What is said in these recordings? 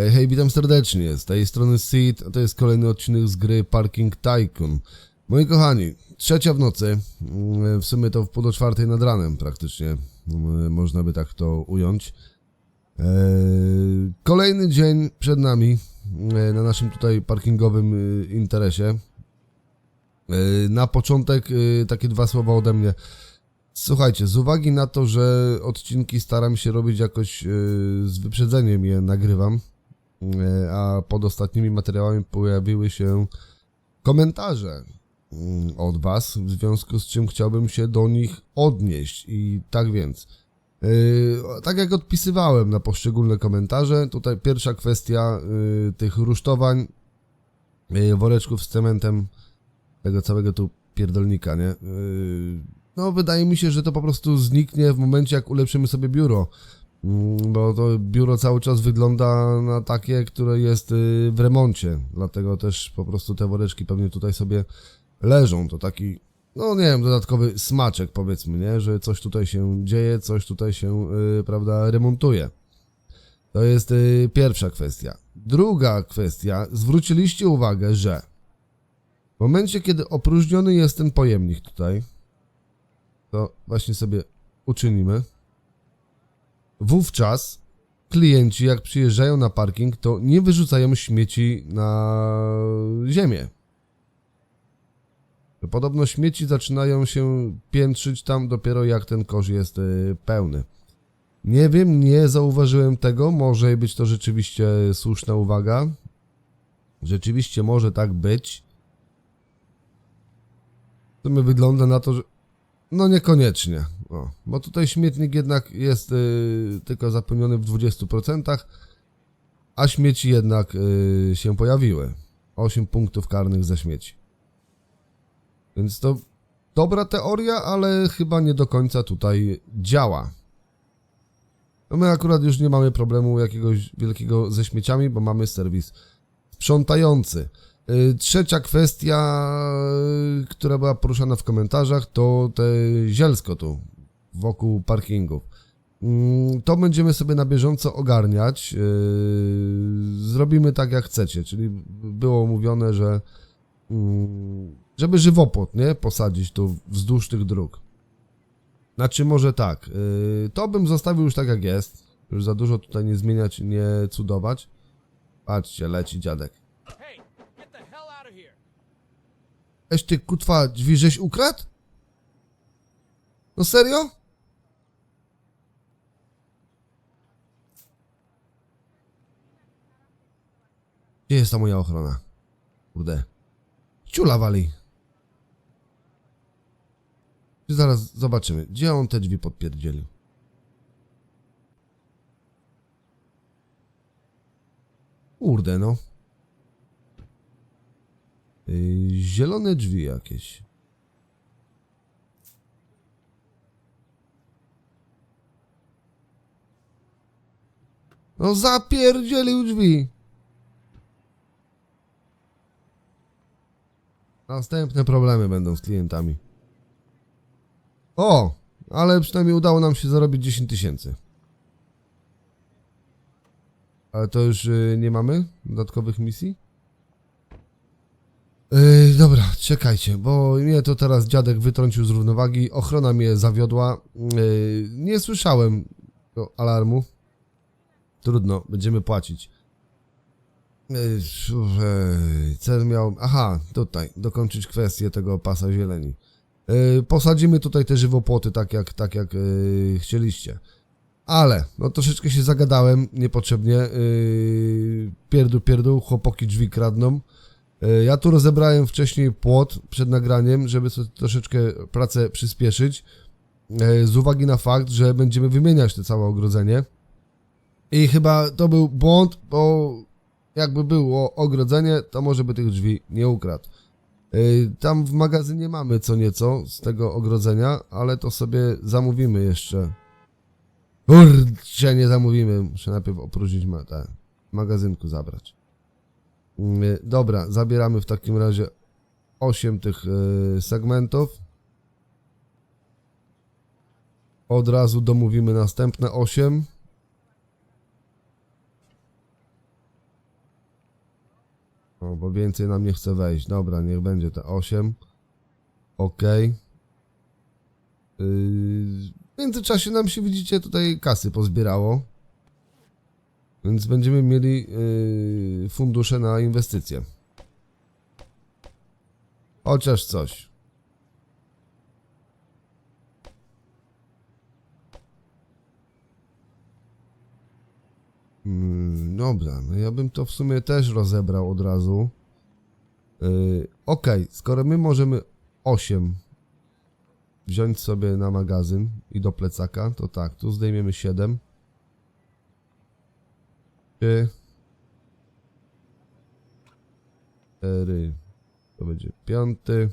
Hej, hej, witam serdecznie. Z tej strony Seed, a to jest kolejny odcinek z gry Parking Tycoon. Moi kochani, trzecia w nocy, mm, w sumie to w pół do czwartej nad ranem praktycznie, mm, można by tak to ująć. Eee, Kolejny dzień przed nami e, na naszym tutaj parkingowym e, interesie. E, Na początek e, takie dwa słowa ode mnie. Słuchajcie, z uwagi na to, że odcinki staram się robić jakoś e, z wyprzedzeniem je nagrywam, e, a pod ostatnimi materiałami pojawiły się komentarze mm, od Was, w związku z czym chciałbym się do nich odnieść. I tak więc, e, tak jak odpisywałem na poszczególne komentarze, tutaj pierwsza kwestia e, tych rusztowań, e, woreczków z cementem, tego całego tu pierdolnika, nie? No, wydaje mi się, że to po prostu zniknie w momencie, jak ulepszymy sobie biuro. Mm, Bo to biuro cały czas wygląda na takie, które jest yy, w remoncie. Dlatego też po prostu te woreczki pewnie tutaj sobie leżą. To taki, no nie wiem, dodatkowy smaczek powiedzmy, nie? Że coś tutaj się dzieje, coś tutaj się, yy, prawda, remontuje. To jest yy, pierwsza kwestia. Druga kwestia, zwróciliście uwagę, że w momencie, kiedy opróżniony jest ten pojemnik tutaj, to właśnie sobie uczynimy. Wówczas klienci, jak przyjeżdżają na parking, to nie wyrzucają śmieci na ziemię. Podobno śmieci zaczynają się piętrzyć tam dopiero jak ten kosz jest y, pełny. Nie wiem, nie zauważyłem tego, może być to rzeczywiście słuszna uwaga. Rzeczywiście może tak być. To mi wygląda na to, że. No niekoniecznie. O, bo tutaj śmietnik jednak jest y, tylko zapełniony w 20%, a śmieci jednak y, się pojawiły. 8 punktów karnych za śmieci. Więc to dobra teoria, ale chyba nie do końca tutaj działa. No my akurat już nie mamy problemu jakiegoś wielkiego ze śmieciami, bo mamy serwis sprzątający. Y, Trzecia kwestia, która była poruszana w komentarzach, to te zielsko tu wokół parkingów. Mm, To będziemy sobie na bieżąco ogarniać. y, Zrobimy tak jak chcecie, czyli było mówione, że mm, żeby żywopłot, nie? Posadzić tu wzdłuż tych dróg. Znaczy może tak, y, to bym zostawił już tak jak jest. Już za dużo tutaj nie zmieniać, nie cudować. Patrzcie, leci dziadek. Eś ty kutwa drzwi żeś ukradł? No serio? Gdzie jest ta moja ochrona? Kurde. Ciula wali. Zaraz zobaczymy, gdzie on te drzwi podpierdzielił. Kurde no. Yy, zielone drzwi jakieś. No zapierdzielił drzwi. Następne problemy będą z klientami. O, ale przynajmniej udało nam się zarobić 10 tysięcy. Ale to już yy, nie mamy dodatkowych misji? Yy, dobra, czekajcie, bo mnie to teraz dziadek wytrącił z równowagi, ochrona mnie zawiodła. Yy, nie słyszałem alarmu. Trudno, będziemy płacić. Cel miał. Aha, tutaj, dokończyć kwestię tego pasa zieleni. Yy, posadzimy tutaj te żywopłoty, tak jak, tak jak yy, chcieliście. Ale, no troszeczkę się zagadałem niepotrzebnie. Yy, pierdół, pierdół, chłopaki drzwi kradną. E, Ja tu rozebrałem wcześniej płot przed nagraniem, żeby sobie troszeczkę pracę przyspieszyć. e, Z uwagi na fakt, że będziemy wymieniać te całe ogrodzenie. I chyba to był błąd, bo jakby było ogrodzenie, to może by tych drzwi nie ukradł. E, Tam w magazynie mamy co nieco z tego ogrodzenia, ale to sobie zamówimy jeszcze. Kurczę, nie zamówimy. Muszę najpierw opróżnić ma te, magazynku zabrać. Mm, Dobra, zabieramy w takim razie 8 tych y, segmentów. Od razu domówimy następne 8. bo więcej nam nie chce wejść. Dobra, niech będzie te 8. Ok. Yy, w międzyczasie nam się, widzicie, tutaj kasy pozbierało. Więc będziemy mieli yy, fundusze na inwestycje. Chociaż coś. Mm, dobra, no ja bym to w sumie też rozebrał od razu. Yy, Okej, skoro my możemy 8 wziąć sobie na magazyn i do plecaka, to tak, tu zdejmiemy 7. 3 4 to będzie piąty.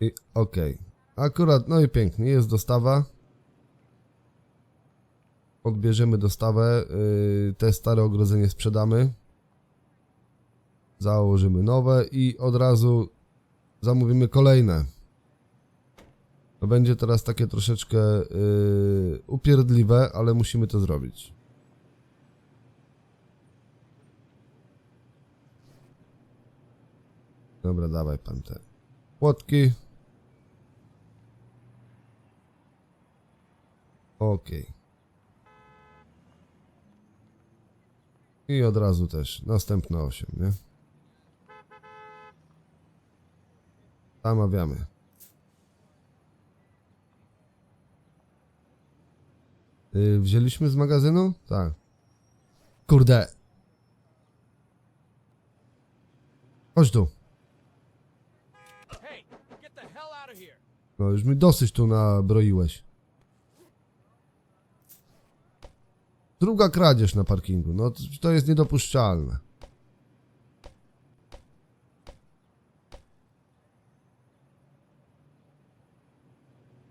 I okej. Akurat, no i pięknie, jest dostawa. Odbierzemy dostawę. Yy, te stare ogrodzenie sprzedamy. Założymy nowe i od razu zamówimy kolejne. To będzie teraz takie troszeczkę yy, upierdliwe, ale musimy to zrobić. Dobra, dawaj pan te płotki. Okej. I od razu też następne 8, nie? Zamawiamy. Yy, wzięliśmy z magazynu? Tak. Kurde. Chodź tu. No już mi dosyć tu nabroiłeś. Druga kradzież na parkingu. No to, jest niedopuszczalne.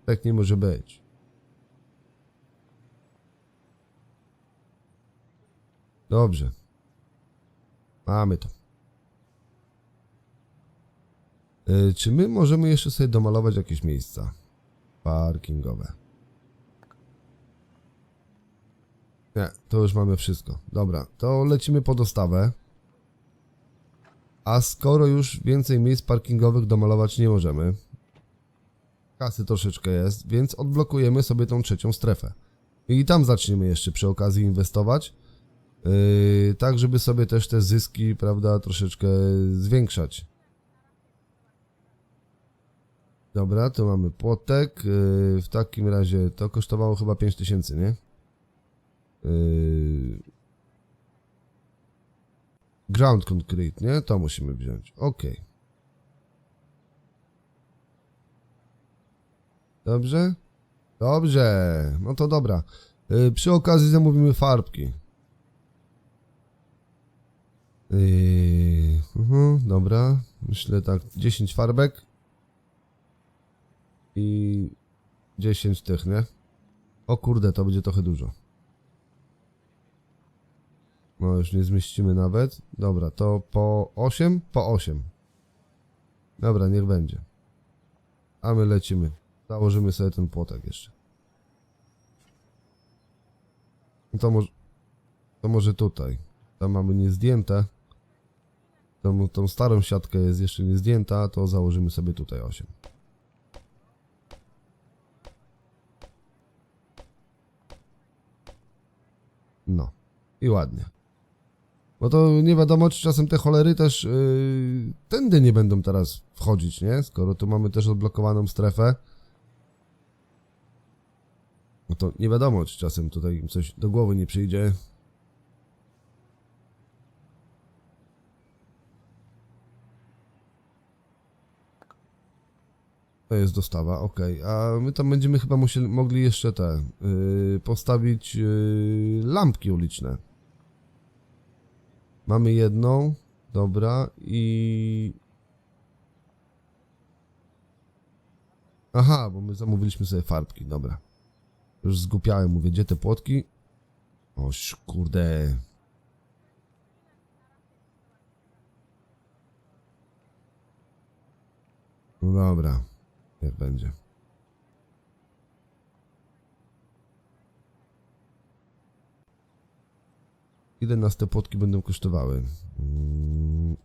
Tak nie może być. Dobrze. Mamy to. Y, Czy my możemy jeszcze sobie domalować jakieś miejsca parkingowe? Nie, to już mamy wszystko. Dobra, to lecimy po dostawę. A skoro już więcej miejsc parkingowych domalować nie możemy, kasy troszeczkę jest, więc odblokujemy sobie tą trzecią strefę. I tam zaczniemy jeszcze przy okazji inwestować, yy, tak żeby sobie też te zyski, prawda, troszeczkę zwiększać. Dobra, to mamy płotek. Yy, w takim razie to kosztowało chyba 5000, nie? Yy... Ground concrete, nie? To musimy wziąć. Ok. Dobrze? Dobrze. No to dobra. Yy, przy okazji zamówimy farbki. Yy... mhm, dobra. Myślę tak. 10 farbek. I 10 tych, nie? O kurde, to będzie trochę dużo. No już nie zmieścimy nawet. Dobra, to po 8? Po 8. Dobra, niech będzie. A my lecimy. Założymy sobie ten płotek jeszcze. To może, to może tutaj. Tam mamy niezdjęte. Tą, tą starą siatkę jest jeszcze nie zdjęta, to założymy sobie tutaj 8. No. I ładnie. Bo to nie wiadomo, czy czasem te cholery też yy, tędy nie będą teraz wchodzić, nie? Skoro tu mamy też odblokowaną strefę. No to nie wiadomo, czy czasem tutaj im coś do głowy nie przyjdzie. To jest dostawa, ok. A my tam będziemy chyba musieli, mogli jeszcze te yy, postawić yy, lampki uliczne. Mamy jedną, dobra, i... Aha, bo my zamówiliśmy sobie farbki, dobra. Już zgupiałem, mówię, gdzie te płotki? Oś, kurde. No dobra, niech będzie. Ile nas te płotki będą kosztowały? Mm,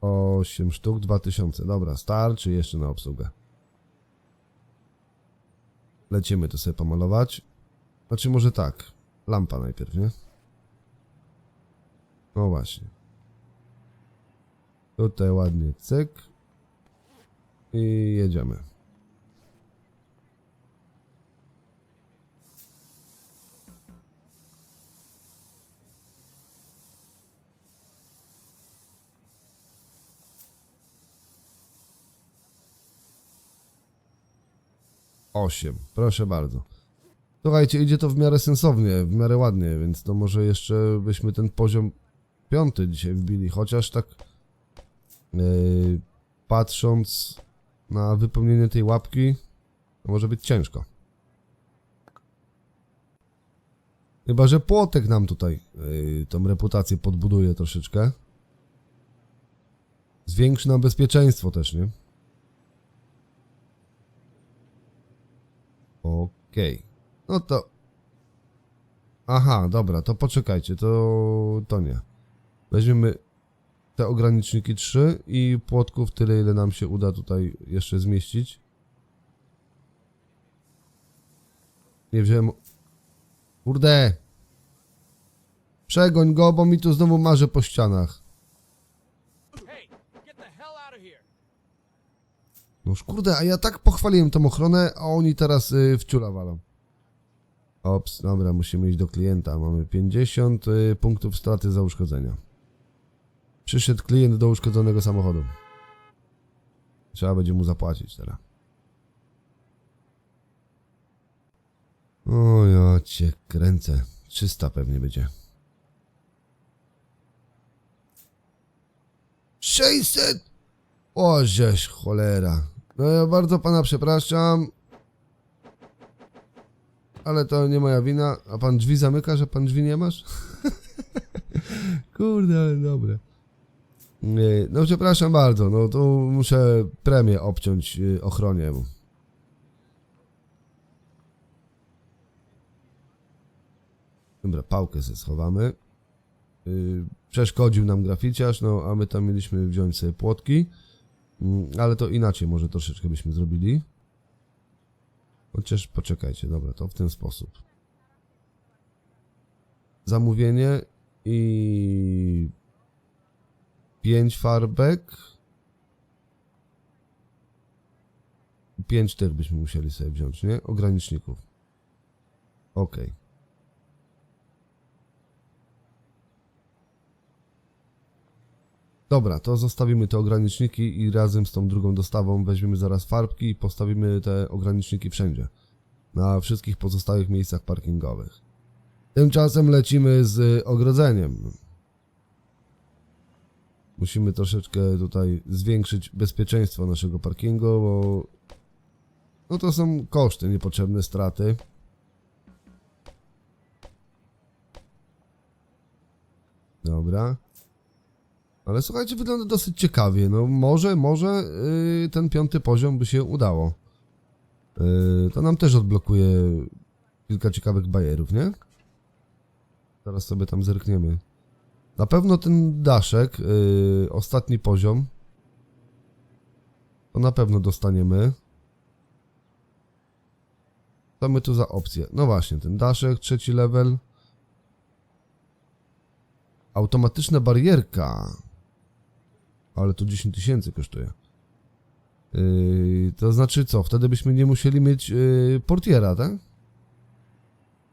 8 sztuk, 2000. Dobra, starczy jeszcze na obsługę. Lecimy to sobie pomalować. Znaczy może tak. Lampa najpierw, nie? No właśnie. Tutaj ładnie cyk. I jedziemy. Osiem. Proszę bardzo. Słuchajcie, idzie to w miarę sensownie, w miarę ładnie, więc to może jeszcze byśmy ten poziom piąty dzisiaj wbili, chociaż tak yy, patrząc na wypełnienie tej łapki, to może być ciężko. Chyba, że płotek nam tutaj yy, tą reputację podbuduje troszeczkę. Zwiększy nam bezpieczeństwo też, nie? Okej. No to... Aha, dobra, to poczekajcie, to... to nie. Weźmiemy te ograniczniki 3 i płotków tyle, ile nam się uda tutaj jeszcze zmieścić. Nie wziąłem... Kurde! Przegoń go, bo mi tu znowu marzy po ścianach. Noż kurde, a ja tak pochwaliłem tą ochronę, a oni teraz y, w ciula walą. Ops, dobra, musimy iść do klienta. Mamy 50 y, punktów straty za uszkodzenia. Przyszedł klient do uszkodzonego samochodu. Trzeba będzie mu zapłacić teraz. O ja cię kręcę. 300 pewnie będzie. 600! O, żeż cholera. No ja bardzo pana przepraszam. Ale to nie moja wina. A pan drzwi zamyka, że pan drzwi nie masz? Kurde, ale dobre. No przepraszam bardzo, no tu muszę premię obciąć y, ochronie. Dobra, pałkę sobie schowamy. Y, Przeszkodził nam graficiarz, no a my tam mieliśmy wziąć sobie płotki. Mm, Ale to inaczej może troszeczkę byśmy zrobili. Chociaż poczekajcie, dobra, to w ten sposób. Zamówienie i pięć farbek. Pięć tych byśmy musieli sobie wziąć, nie? Ograniczników. Okej. Dobra, to zostawimy te ograniczniki i razem z tą drugą dostawą weźmiemy zaraz farbki i postawimy te ograniczniki wszędzie. Na wszystkich pozostałych miejscach parkingowych. Tymczasem lecimy z ogrodzeniem. Musimy troszeczkę tutaj zwiększyć bezpieczeństwo naszego parkingu, bo no to są koszty, niepotrzebne straty. Dobra. Ale słuchajcie, wygląda dosyć ciekawie. No może, może yy, ten piąty poziom by się udało. Yy, to nam też odblokuje kilka ciekawych bajerów, nie? Zaraz sobie tam zerkniemy. Na pewno ten daszek, yy, ostatni poziom, to na pewno dostaniemy. Co my tu za opcje? No właśnie, ten daszek, trzeci level. Automatyczna barierka. Ale to 10 tysięcy kosztuje. Yy, to znaczy co? Wtedy byśmy nie musieli mieć yy, portiera, tak?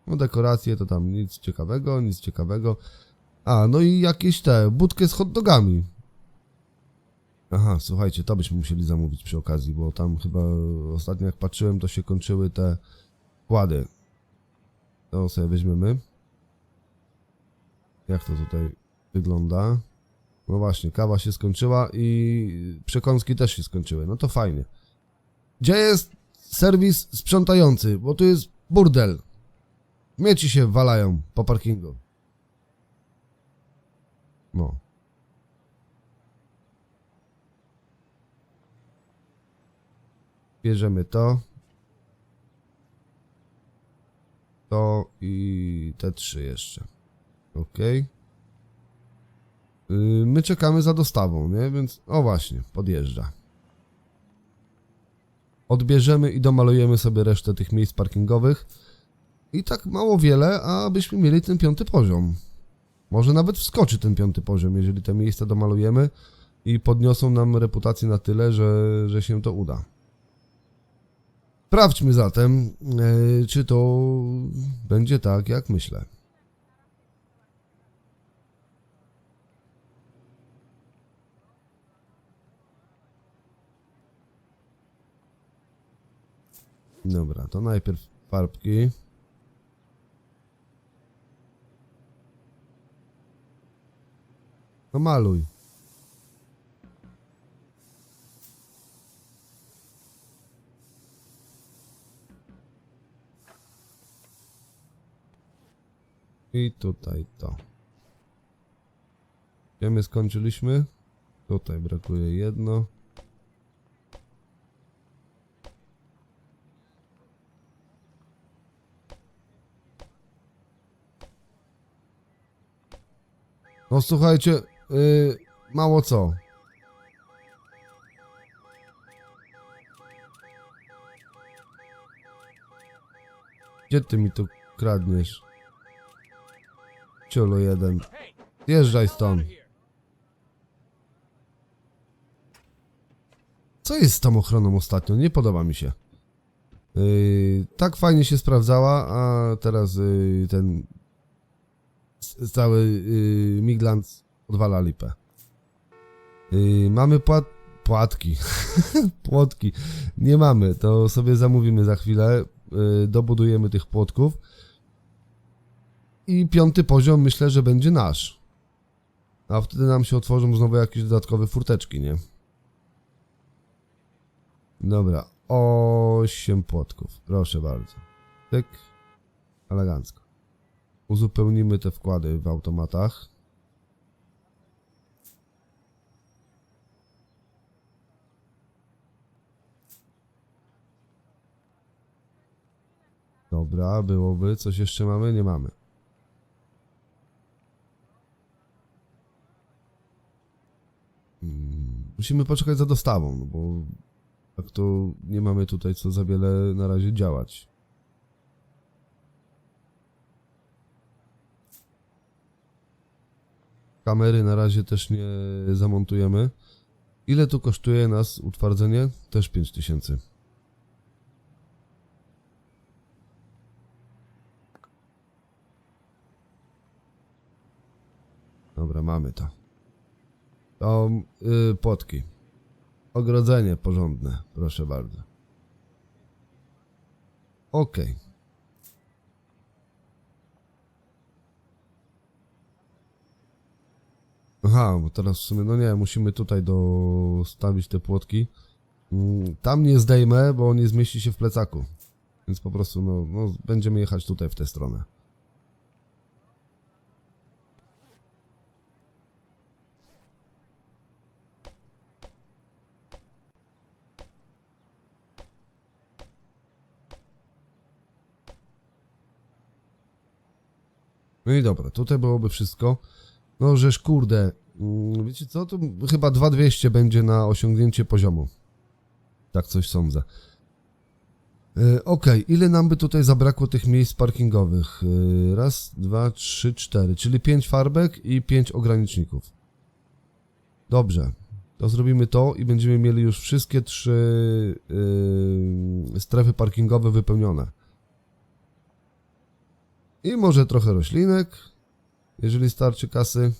No dekoracje to tam nic ciekawego, nic ciekawego. A, no i jakieś te, budkę z hot dogami. Aha, słuchajcie, to byśmy musieli zamówić przy okazji, bo tam chyba ostatnio jak patrzyłem, to się kończyły te kłady. To sobie weźmiemy. Jak to tutaj wygląda? No właśnie, kawa się skończyła i przekąski też się skończyły. No to fajnie. Gdzie jest serwis sprzątający? Bo tu jest burdel. Mieci się walają po parkingu. No. Bierzemy to. To i te trzy jeszcze. Ok. Yy, my czekamy za dostawą, nie? Więc, o właśnie, podjeżdża. Odbierzemy i domalujemy sobie resztę tych miejsc parkingowych. I tak mało wiele, abyśmy mieli ten piąty poziom. Może nawet wskoczy ten piąty poziom, jeżeli te miejsca domalujemy i podniosą nam reputację na tyle, że, że się to uda. Sprawdźmy zatem, e, czy to będzie tak, jak myślę. Dobra, to najpierw farbki. No maluj. I tutaj to. Gdzie my skończyliśmy? Tutaj brakuje jedno. No słuchajcie, yy, mało co. Gdzie ty mi tu kradniesz? Ciolo jeden. Out stąd. Co jest z tą ochroną ostatnio? Nie podoba mi się. Yy, tak fajnie się sprawdzała, a teraz yy, ten cały yy, odwala lipę. Yy, mamy płat płatki. Płotki. Nie mamy, to sobie zamówimy za chwilę. Yy, dobudujemy tych płotków. I piąty poziom myślę, że będzie nasz. A wtedy nam się otworzą znowu jakieś dodatkowe furteczki, nie? Dobra, osiem płotków, proszę bardzo. Tyk, elegancko. Uzupełnimy te wkłady w automatach. Dobra, byłoby. Coś jeszcze mamy? Nie mamy. Mm, Musimy poczekać za dostawą, no bo tak to nie mamy tutaj co za wiele na razie działać. Kamery na razie też nie zamontujemy. Ile tu kosztuje nas utwardzenie? Też 5000. Dobra, mamy to. To yy, płotki. Ogrodzenie porządne, proszę bardzo. Okej. Aha, bo teraz w sumie, no nie, musimy tutaj dostawić te płotki. Mm, Tam nie zdejmę, bo nie zmieści się w plecaku. Więc po prostu, no, no będziemy jechać tutaj w tę stronę. No i dobra, tutaj byłoby wszystko. No, żeż kurde, mm, wiecie co, to chyba 2200 będzie na osiągnięcie poziomu. Tak coś sądzę. Yy, Okej, ile nam by tutaj zabrakło tych miejsc parkingowych? Yy, raz, dwa, trzy, cztery, czyli pięć farbek i pięć ograniczników. Dobrze, to zrobimy to i będziemy mieli już wszystkie trzy yy, strefy parkingowe wypełnione. I może trochę roślinek, jeżeli starczy kasy.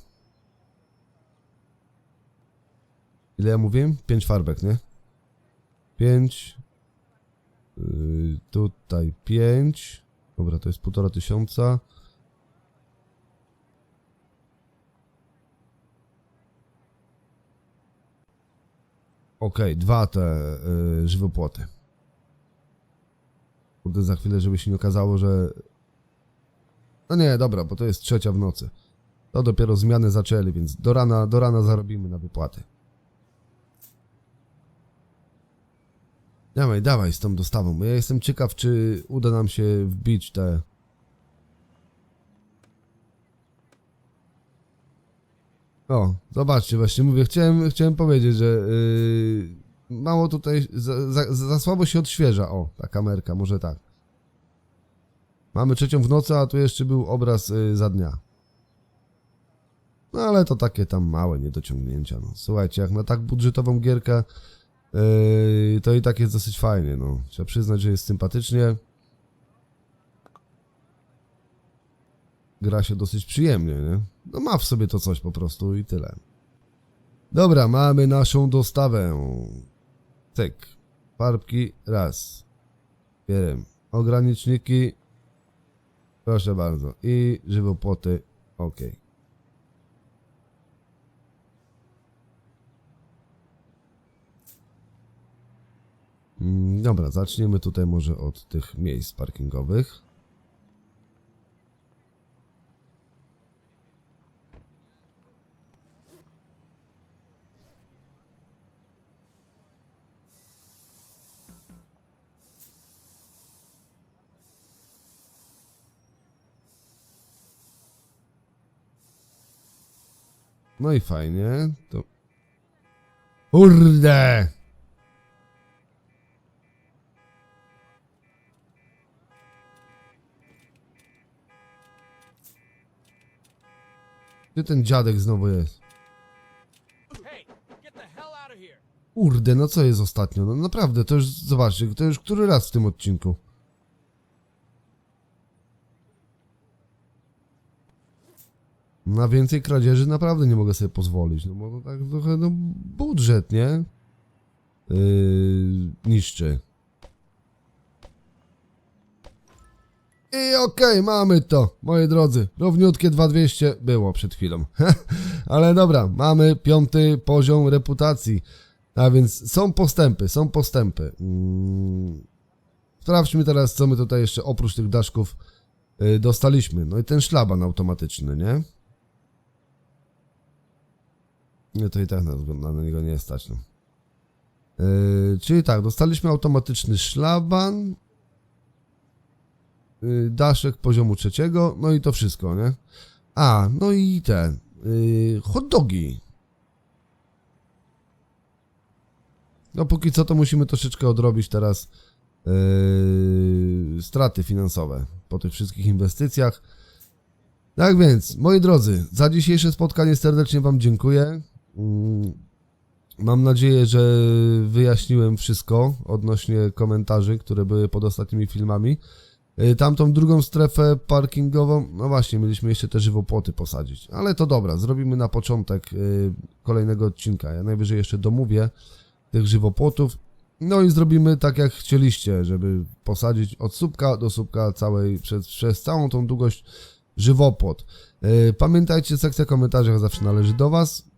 Ile ja mówiłem? 5 farbek, nie? 5. Yy, tutaj 5. Dobra, to jest półtora tysiąca. Okej, dwa te yy, żywopłoty. Kurde, za chwilę, żeby się nie okazało, że no nie, dobra, bo to jest trzecia w nocy. To dopiero zmiany zaczęli, więc do rana, do rana zarobimy na wypłaty. Dawaj, dawaj z tą dostawą. Ja jestem ciekaw, czy uda nam się wbić te... O, zobaczcie, właśnie mówię, chciałem, chciałem powiedzieć, że yy, mało tutaj, za, za, za słabo się odświeża, o, ta kamerka, może tak. Mamy trzecią w nocy, a tu jeszcze był obraz yy, za dnia. No ale to takie tam małe niedociągnięcia, no. Słuchajcie, jak na tak budżetową gierkę, yy, to i tak jest dosyć fajnie, no. Trzeba przyznać, że jest sympatycznie. gra się dosyć przyjemnie, nie? No ma w sobie to coś po prostu i tyle. Dobra, mamy naszą dostawę. Cyk. Farbki, raz. Bierem. Ograniczniki. Proszę bardzo. I żywopłoty, ok. Mm, Dobra, zaczniemy tutaj może od tych miejsc parkingowych. No i fajnie. To... Kurde! Gdzie ten dziadek znowu jest? Kurde, no co jest ostatnio? No naprawdę, to już, zobaczcie, to już który raz w tym odcinku. Na więcej kradzieży naprawdę nie mogę sobie pozwolić, no bo to tak trochę, no budżet, nie? Yy, niszczy. I okej, mamy to, moi drodzy. Równiutkie 2200 było przed chwilą. Ale dobra, mamy piąty poziom reputacji. A więc są postępy, są postępy. Mm. Sprawdźmy teraz, co my tutaj jeszcze oprócz tych daszków y, dostaliśmy. No i ten szlaban automatyczny, nie? Nie, to i tak na niego nie stać. No. Yy, czyli tak, dostaliśmy automatyczny szlaban, yy, daszek poziomu trzeciego, no i to wszystko, nie? A, no i te yy, hot dogi. No póki co to musimy troszeczkę odrobić teraz yy, straty finansowe po tych wszystkich inwestycjach. Tak więc, moi drodzy, za dzisiejsze spotkanie serdecznie Wam dziękuję. Mm, Mam nadzieję, że wyjaśniłem wszystko odnośnie komentarzy, które były pod ostatnimi filmami. Yy, Tamtą drugą strefę parkingową, no właśnie, mieliśmy jeszcze te żywopłoty posadzić. Ale to dobra, zrobimy na początek yy, kolejnego odcinka. Ja najwyżej jeszcze domówię tych żywopłotów. No i zrobimy tak jak chcieliście, żeby posadzić od słupka do słupka całej, przez, przez całą tą długość żywopłot. Yy, Pamiętajcie, sekcja komentarzy zawsze należy do Was.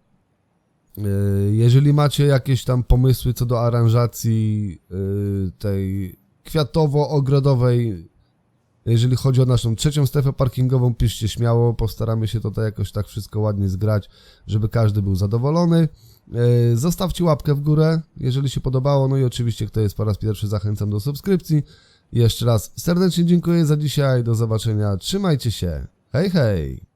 Yy, Jeżeli macie jakieś tam pomysły co do aranżacji yy, tej kwiatowo-ogrodowej, jeżeli chodzi o naszą trzecią strefę parkingową, piszcie śmiało, postaramy się tutaj jakoś tak wszystko ładnie zgrać, żeby każdy był zadowolony. Yy, Zostawcie łapkę w górę, jeżeli się podobało, no i oczywiście kto jest po raz pierwszy zachęcam do subskrypcji. Jeszcze raz serdecznie dziękuję za dzisiaj, do zobaczenia, trzymajcie się, hej hej!